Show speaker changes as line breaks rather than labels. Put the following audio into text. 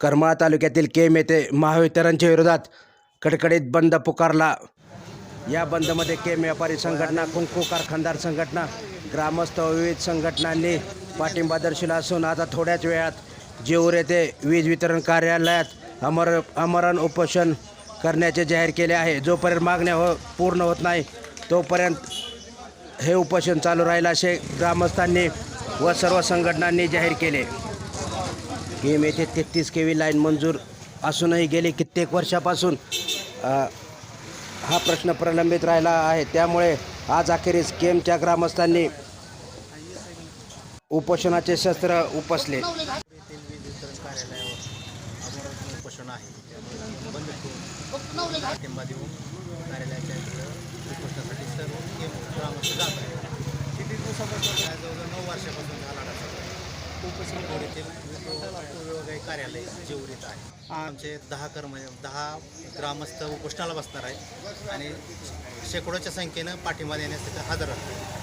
करमाळा तालुक्यातील केम येथे महावितरणच्या विरोधात कडकडीत बंद पुकारला. या बंदमध्ये केम व्यापारी संघटना कुंकू कारखानदार संघटना ग्रामस्थ विविध संघटनांनी पाठिंबा दर्शवला असून आता थोड्याच वेळात जेऊर येथे वीज वितरण कार्यालयात अमर अमरण उपोषण करण्याचे जाहीर केले आहे. जोपर्यंत मागण्या हो पूर्ण होत नाही तोपर्यंत हे उपोषण चालू राहील असे ग्रामस्थांनी व सर्व संघटनांनी जाहीर केले. गेम येथे तेहतीस के व्ही लाईन मंजूर असूनही गेली कित्येक वर्षापासून हा प्रश्न प्रलंबित राहिला आहे. त्यामुळे आज अखेरीस केमच्या ग्रामस्थांनी उपोषणाचे शस्त्र उपसले.
उपोषण आहे त्यामुळे बंद करून पाठिंबा देऊन कार्यालयाच्या इथं उपोषणासाठी सर्व केम ग्रामस्थ जात आहे किती दिवसापासून? काय जवळजवळ नऊ वर्षापासून हा लढा उपोषण येथील कार्यालय जीवरीत आहे. आमचे दहा कर्म दहा ग्रामस्थ उपोषणाला बसणार आहे आणि शेकडोच्या संख्येनं पाठिंबा देण्यासाठी हजर असतात